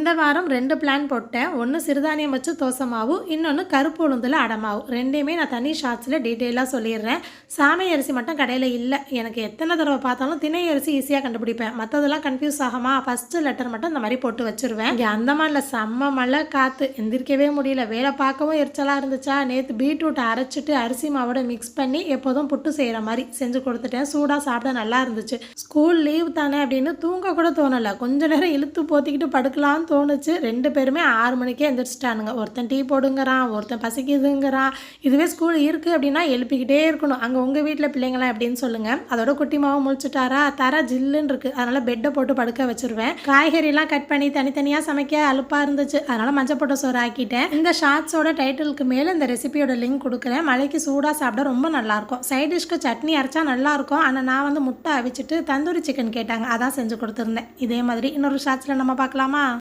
இந்த வாரம் ரெண்டு பிளான் போட்டேன். ஒன்று சிறுதானியம் வச்சு தோசை மாவு இன்னொன்று கருப்பு உளுந்தில் அடமாவு ரெண்டையுமே நான் தனி ஷார்ட்ஸில் டீட்டெயிலாக சொல்லிடுறேன். சாமை அரிசி மட்டும் கடையில் இல்லை. எனக்கு எத்தனை தடவை பார்த்தாலும் திணை அரிசி ஈஸியாக கண்டுபிடிப்பேன். மற்றதெல்லாம் கன்ஃபியூஸ் ஆகாமா ஃபஸ்ட்டு லெட்டர் மட்டும் இந்த மாதிரி போட்டு வச்சுருவேன். இங்கே அந்தமானில் செம்ம மழை காற்று எந்திரிக்கவே முடியல. வேலை பார்க்கவும் எரிச்சலாக இருந்துச்சா? நேற்று பீட்ரூட் அரைச்சிட்டு அரிசி மாவோட மிக்ஸ் பண்ணி எப்போதும் புட்டு செய்கிற மாதிரி செஞ்சு கொடுத்துட்டேன். சூடாக சாப்பிட நல்லா இருந்துச்சு. ஸ்கூல் லீவ் தானே அப்படின்னு தூங்க கூட தோணலை. கொஞ்ச நேரம் இழுத்து போத்திக்கிட்டு தான் தோணுச்சு. ரெண்டு பேருமே ஆறு மணிக்கே எந்திரிச்சிட்டானுங்க. ஒருத்தன் டீ போடுங்கிறான் ஒருத்தன் பசிக்குதுங்கிறான். இதுவே ஸ்கூல் இருக்குது அப்படின்னா எழுப்பிக்கிட்டே இருக்கணும். அங்கே உங்கள் வீட்டில் பிள்ளைங்களாம் எப்படின்னு சொல்லுங்கள் அதோட குட்டி மாவை முழிச்சிட்டாரா? தர ஜில்லுன்னு இருக்குது அதனால் பெட்டை போட்டு படுக்க வச்சிருவேன். காய்கறிலாம் கட் பண்ணி தனித்தனியாக சமைக்க அலுப்பாக இருந்துச்சு. அதனால் மஞ்சள் போட்ட சோறு ஆக்கிட்டேன். இந்த ஷார்ட்ஸோட டைட்டிலுக்கு மேலே இந்த ரெசிபியோட லிங்க் கொடுக்குறேன் மலைக்கு சூடாக சாப்பிட ரொம்ப நல்லாயிருக்கும். சைட் டிஷ்க்கு சட்னி அரைச்சா நல்லாயிருக்கும். ஆனால் நான் வந்து முட்டை அவிச்சிட்டு தந்தூரி சிக்கன் கேட்டாங்க. அதான் செஞ்சு கொடுத்துருந்தேன். இதே மாதிரி இன்னொரு ஷார்ட்ஸில் நம்ம பார்க்கலாமா?